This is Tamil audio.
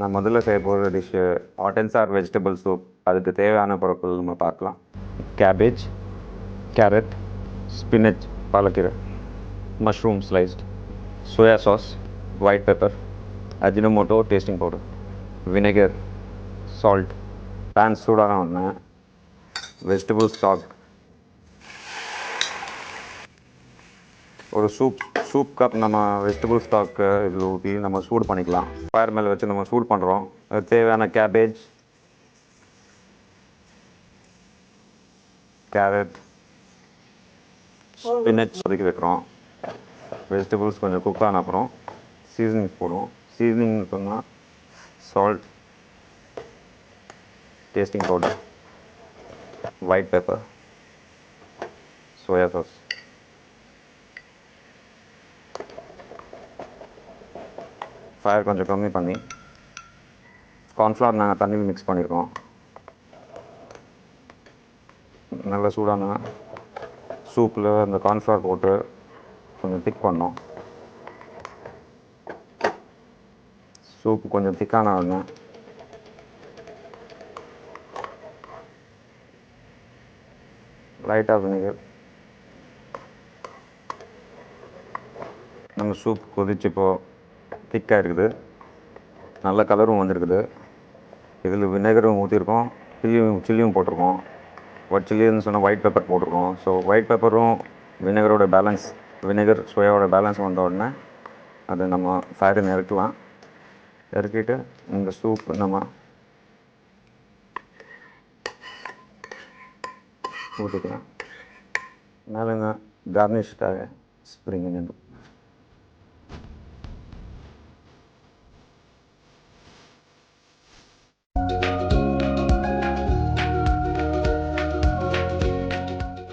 நான் முதல்ல செய்ய போகிற டிஷ்ஷு ஆட்டன்ஸ் ஆர் வெஜிடபிள் சூப் அதுக்கு தேவையான பொருட்கள் நம்ம பார்க்கலாம். Cabbage carrot spinach பாலக்கீரை mushroom sliced soya sauce white pepper Ajinomoto tasting powder vinegar salt pan சூடாக ஒன்று வெஜிடபிள் ஸ்டாக் ஒரு சூப் சூப் கப் நம்ம வெஜிடபிள் ஸ்டாக்கு இதில் ஊற்றி நம்ம சூடு பண்ணிக்கலாம். ஃபயர் மேலே வச்சு நம்ம சூடு பண்ணுறோம் அதுக்கு தேவையான கேபேஜ் கேரட் ஸ்பினச் ஒதுக்கி வைக்கிறோம். வெஜிடபிள்ஸ் கொஞ்சம் குக் ஆன அப்புறம் சீசனிங் போடுவோம். சீசனிங் சொன்னால் salt tasting powder white pepper soya sauce fire கொஞ்சம் கம்மி பண்ணி. கார்ன்ஃப்ளவர் நாங்கள் தண்ணியில் மிக்ஸ் பண்ணியிருக்கோம் நல்ல சூடான சூப்பில் அந்த கார்ன்ஃப்ளவர் போட்டு கொஞ்சம் திக் பண்ணோம். சூப் கொஞ்சம் திக்கான உடனே. லைட்டாக வினிகர் நம்ம சூப் கொதிச்சுப்போ திக்காக இருக்குது. நல்ல கலரும் வந்திருக்குது. இதில் வினேகரும் ஊற்றிருக்கோம் சில்லியும் சில்லியும் போட்டிருக்கோம். ஒயிட் சில்லின்னு சொன்னால் ஒயிட் பெப்பர் போட்டிருக்கோம். ஸோ ஒயிட் பெப்பரும் வினேகரோட பேலன்ஸ் வினேகர் சுவையோட பேலன்ஸ் வந்த உடனே அதை நம்ம ஃபயரில் இறக்கலாம் இறக்கிட்டு இந்த சூப் நம்ம ஊற்றிக்கலாம் மேலேங்க கார்னிஷ்டாக ஸ்ப்ரிங்